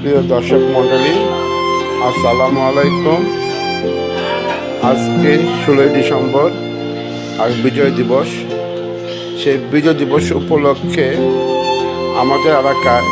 প্রিয় দর্শক মণ্ডলী, আসসালামু আলাইকুম। আজকে ষোলোই ডিসেম্বর আর বিজয় দিবস। সেই বিজয় দিবস উপলক্ষে আমাদের এলাকায়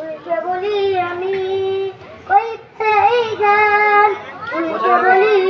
উল্টে বলি আমি এই গান উল্টে বলি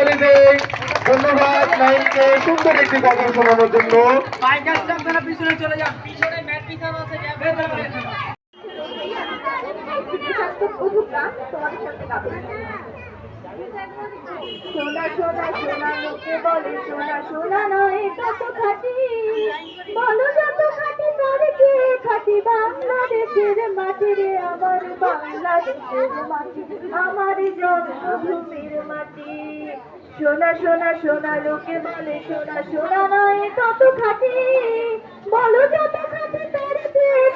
হাততালি দেই ধন্যবাদ নাইনকে সুন্দর একটি গজল শোনানোর জন্য পিছনে চলে যান পিছনে ম্যাট পিছানো আছে সোনা সোনা সোনা লোকে বলে সোনা সোনা নয় কত খাটি। বলো যত বাংলাদেশের মাটি রে আমার আমার সোনা সোনা সোনা লোকে বলে সোনা সোনা নয় কত খাটি। বলো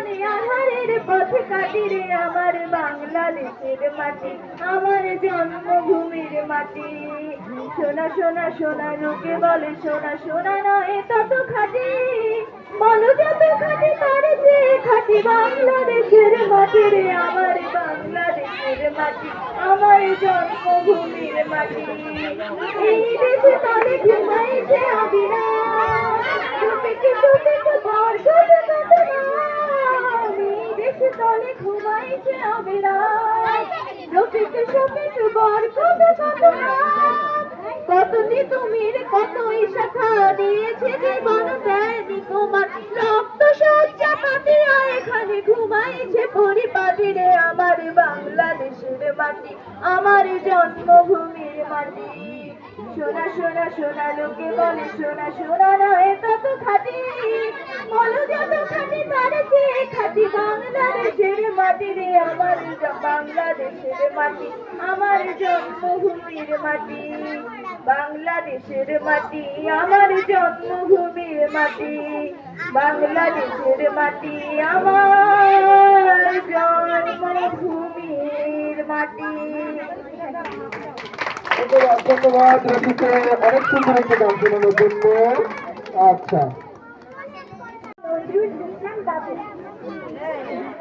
এখানে আধারের পথ কাটিরে আমার বাংলাদেশের মাটি, আমার জন্মভূমির মাটি। সোনা সোনা সোনা, লোকে বলে সোনা সোনা নয় তত খাটি। বলো যত খাটি তার যে খাটি বাংলাদেশের মাটি রে, আমার বাংলাদেশের মাটি, আমার জন্মভূমির মাটি। এই দেশে তলে ঘুমাইছে অবিরাম টুপিকে টুপিকে বর কত কত নাম। এই তলে কত কত। কত দেয়নি তোমার। আমার বাংলাদেশের মাটি, আমার জন্মভূমির মাটি। সোনা সোনা সোনা লোকে বলে সোনা সোনা নয় তত খাটি বলো যত খাটি তার চেয়ে খাটি বাংলাদেশের মাটি আমার বাংলাদেশের মাটি, আমার জন্মভূমির মাটি। বাংলাদেশের মাটি, আমার জন্মভূমির মাটি। বাংলাদেশের মাটি, আমার জন্মভূমির মাটি। ধন্যবাদ অনেক সুন্দর একটি গান শোনানোর জন্য। আচ্ছা।